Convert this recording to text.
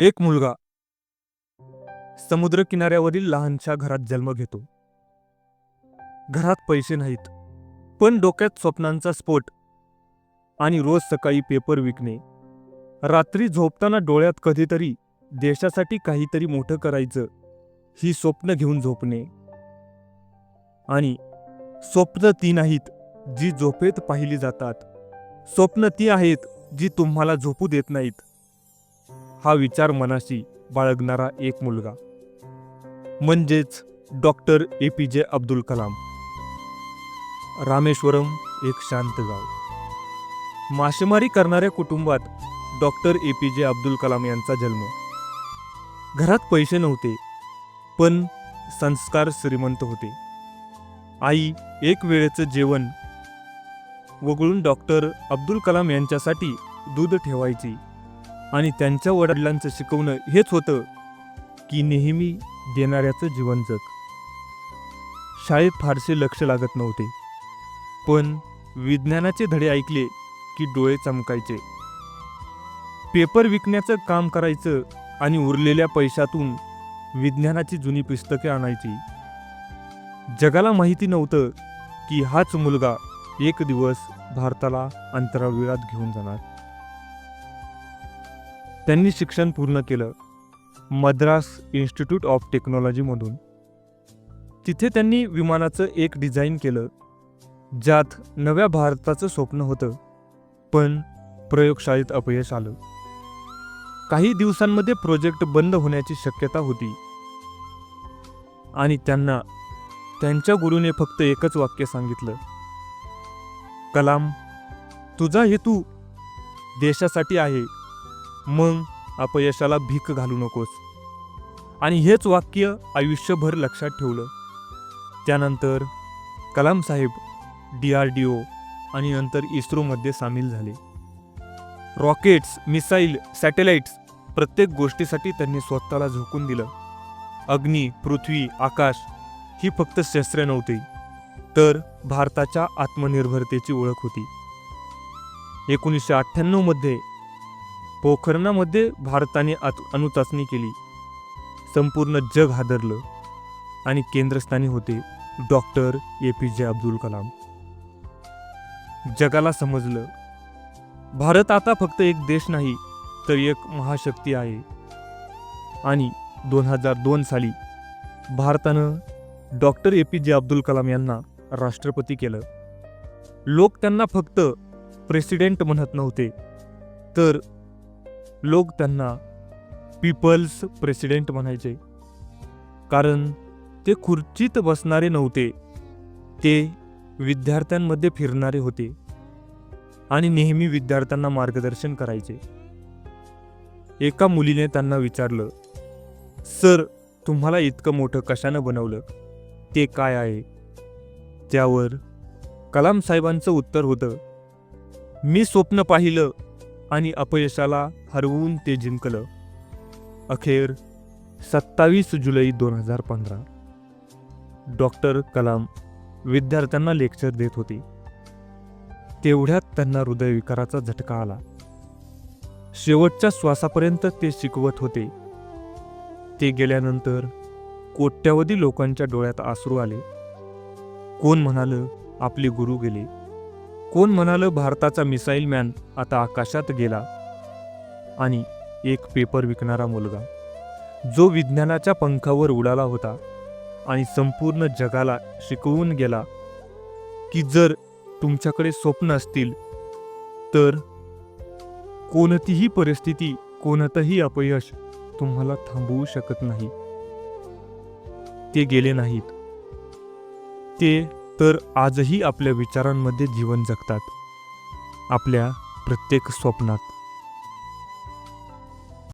एक मुलगा समुद्र किनाऱ्यावरील लहानशा घरात जन्म घेतो. घरात पैसे नाहीत पण डोक्यात स्वप्नांचा स्फोट आणि रोज सकाळी पेपर विकणे. रात्री झोपताना डोळ्यात कधीतरी देशासाठी काहीतरी मोठं करायचं ही स्वप्न घेऊन झोपणे. आणि स्वप्न ती नाहीत जी झोपेत पाहिली जातात. स्वप्न ती आहेत जी तुम्हाला झोपू देत नाहीत. हा विचार मनाशी बाळगणारा एक मुलगा. म्हणजेच डॉक्टर ए पी जे अब्दुल कलाम. रामेश्वरम एक शांत गाव. मासेमारी करणाऱ्या कुटुंबात डॉक्टर ए पी जे अब्दुल कलाम यांचा जन्म. घरात पैसे नव्हते पण संस्कार श्रीमंत होते. आई एक वेळेचं जेवण वगळून डॉक्टर अब्दुल कलाम यांच्यासाठी दूध ठेवायची. आणि त्यांच्या वडिलांचं शिकवणं हेच होतं की नेहमी देणाऱ्याचं जीवन जग. शाळेत फारसे लक्ष लागत नव्हते. पण विज्ञानाचे धडे ऐकले की डोळे चमकायचे. पेपर विकण्याचं काम करायचं आणि उरलेल्या पैशातून विज्ञानाची जुनी पुस्तके आणायची. जगाला माहिती नव्हतं की हाच मुलगा एक दिवस भारताला अंतराळवीरात घेऊन जाणार. त्यांनी शिक्षण पूर्ण केलं मद्रास इन्स्टिट्यूट ऑफ टेक्नॉलॉजीमधून तिथे त्यांनी विमानाचं एक डिझाईन केलं ज्यात नव्या भारताचं स्वप्न होतं पण प्रयोगशाळेत अपयश आलं. काही दिवसांमध्ये प्रोजेक्ट बंद होण्याची शक्यता होती. आणि त्यांना त्यांच्या गुरुने फक्त एकच वाक्य सांगितलं. कलाम तुझा हेतू देशासाठी आहे. मग अपयशाला भीक घालू नकोस. आणि हेच वाक्य आयुष्यभर लक्षात ठेवलं. त्यानंतर कलाम साहेब डी आर डी ओ आणि नंतर इस्रोमध्ये सामील झाले. रॉकेट्स मिसाईल सॅटेलाइट्स प्रत्येक गोष्टीसाठी त्यांनी स्वतःला झोकून दिलं. अग्नी पृथ्वी आकाश ही फक्त शस्त्रे नव्हती तर भारताच्या आत्मनिर्भरतेची ओळख होती. एकोणीसशे अठ्ठ्याण्णवमध्ये पोखरणामध्ये भारताने आत- अणुचाचणी केली. संपूर्ण जग हादरलं आणि केंद्रस्थानी होते डॉक्टर ए पी जे अब्दुल कलाम. जगाला समजलं भारत आता फक्त एक देश नाही तर एक महाशक्ती आहे. आणि दोन हजार दोन साली भारतानं डॉक्टर ए पी जे अब्दुल कलाम यांना राष्ट्रपती केलं. लोक त्यांना फक्त प्रेसिडेंट म्हणत नव्हते तर लोक त्यांना पीपल्स प्रेसिडेंट म्हणायचे. कारण ते खुर्चीत बसणारे नव्हते. ते विद्यार्थ्यांमध्ये फिरणारे होते. आणि नेहमी विद्यार्थ्यांना मार्गदर्शन करायचे. एका मुलीने त्यांना विचारलं सर तुम्हाला इतकं मोठं कशानं बनवलं? ते काय आहे? त्यावर कलाम साहेबांचं उत्तर होतं मी स्वप्न पाहिलं आणि अपयशाला हरवून ते जिंकलं. अखेर सत्तावीस जुलै दोन हजार पंधरा. डॉक्टर कलाम विद्यार्थ्यांना लेक्चर देत होते. तेवढ्यात त्यांना हृदयविकाराचा झटका आला. शेवटच्या श्वासापर्यंत ते शिकवत होते. ते गेल्यानंतर कोट्यावधी लोकांच्या डोळ्यात आसरू आले. कोण म्हणालं आपले गुरु गेले. कोण म्हणालं भारताचा मिसाईल मॅन आता आकाशात गेला? आणि एक पेपर विकणारा मुलगा जो विज्ञानाच्या पंखावर उडाला होता आणि संपूर्ण जगाला शिकवून गेला की जर तुमच्याकडे स्वप्न असतील तर कोणतीही परिस्थिती कोणतंही अपयश तुम्हाला थांबवू शकत नाही. ते गेले नाहीत. ते तर आजही आपल्या विचारांमध्ये जीवन जगतात. आपल्या प्रत्येक स्वप्नात.